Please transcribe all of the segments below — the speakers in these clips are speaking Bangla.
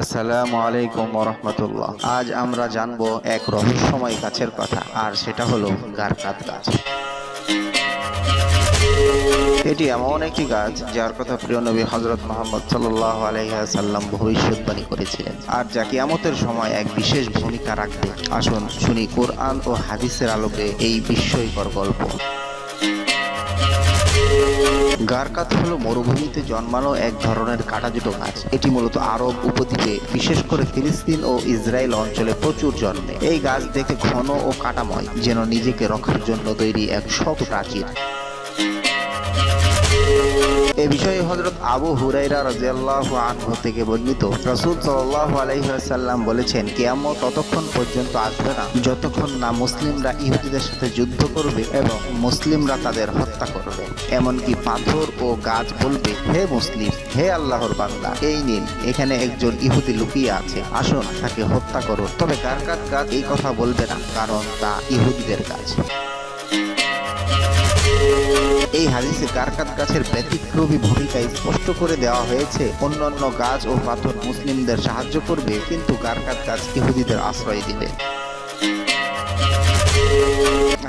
আসসালামু আলাইকুম রহমতুল্লাহ আজ আমরা জানব এক রহস্যময় গাছের কথা, আর সেটা হলো গারকাত গাছ। এটি এমন একটি গাছ যার কথা প্রিয় নবী হজরত মোহাম্মদ সাল্লাহ আলাইসাল্লাম ভবিষ্যৎবাণী করেছিলেন। আর যা কিয়ামতের সময় এক বিশেষ ভূমিকা রাখবে। আসুন শুনি কোরআন ও হাদিসের আলোকে এই বিস্ময়কর গল্প। গারকাত হলো মরুভূমিতে জন্মানো এক ধরনের কাটাজুটো গাছ এটি মূলত আরব উপদ্বীপে, বিশেষ করে ফিলিস্তিন ও ইসরায়েল অঞ্চলে প্রচুর জন্মে। এই গাছ দেখে ঘন ও কাটাময়, যেন নিজেকে রক্ষার জন্য তৈরি এক শত প্রাচীর। এ বিষয়ে হজরত আবু হুরাইরা রাজিয়াল্লাহু আনহু থেকে বর্ণিত। রাসূল সাল্লাল্লাহু আলাইহি ওয়াসাল্লাম বলেছেন, কিয়ামত ততক্ষণ পর্যন্ত আসবে না, যতক্ষণ না মুসলিমরা ইহুদিদের সাথে যুদ্ধ করবে এবং মুসলিমরা তাদের হত্যা করবে। এমনকি পাথর ও গাছ বলবে, হে মুসলিম, হে আল্লাহর বান্দা, এই নিন, এখানে একজন ইহুদি লুকিয়ে আছে, আসুন তাকে হত্যা করুন। তবে কার গাছ এই কথা বলবে না, কারণ তা ইহুদিদের কাজ। এই হাদিসে কারকাত গাছের ব্যতিক্রমী ভূমিকায় স্পষ্ট করে দেওয়া হয়েছে। অন্যান্য গাছ ও পাথর মুসলিমদের সাহায্য করবে, কিন্তু কারকাত গাছ ইহুদিদের আশ্রয় দিবে।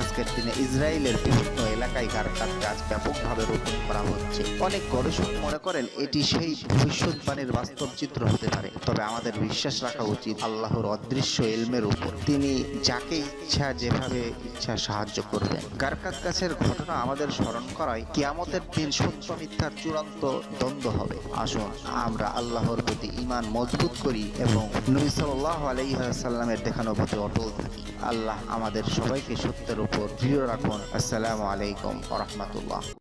আজকের দিনে ইসরায়েলের বিভিন্ন এলাকায় কারকাত গাছ ব্যাপকভাবে রোপণ করা হচ্ছে। অনেক গবেষক মনে করেন এটি সেই ভবিষ্যৎবাণীর বাস্তব চিত্র হতে পারে। তবে আমাদের বিশ্বাস রাখা উচিত আল্লাহর অদৃশ্য এলমের উপর। তিনি যাকে ইচ্ছা, যেভাবে ইচ্ছা সাহায্য করবেন। কারকাত গাছের ঘটনা আমাদের স্মরণ করায় কিয়ামতের দিন সত্য মিথ্যার চূড়ান্ত দ্বন্দ্ব হবে। আসুন, আমরা আল্লাহর প্রতি ইমান মজবুত করি এবং নবী সাল্লাহ আলাইসাল্লামের দেখানো পথে অটল থাকি। আল্লাহ আমাদের সবাইকে সত্যের উপর দৃঢ় রাখুন। আসসালামু আলাইকুম। রহমতুল্লাহ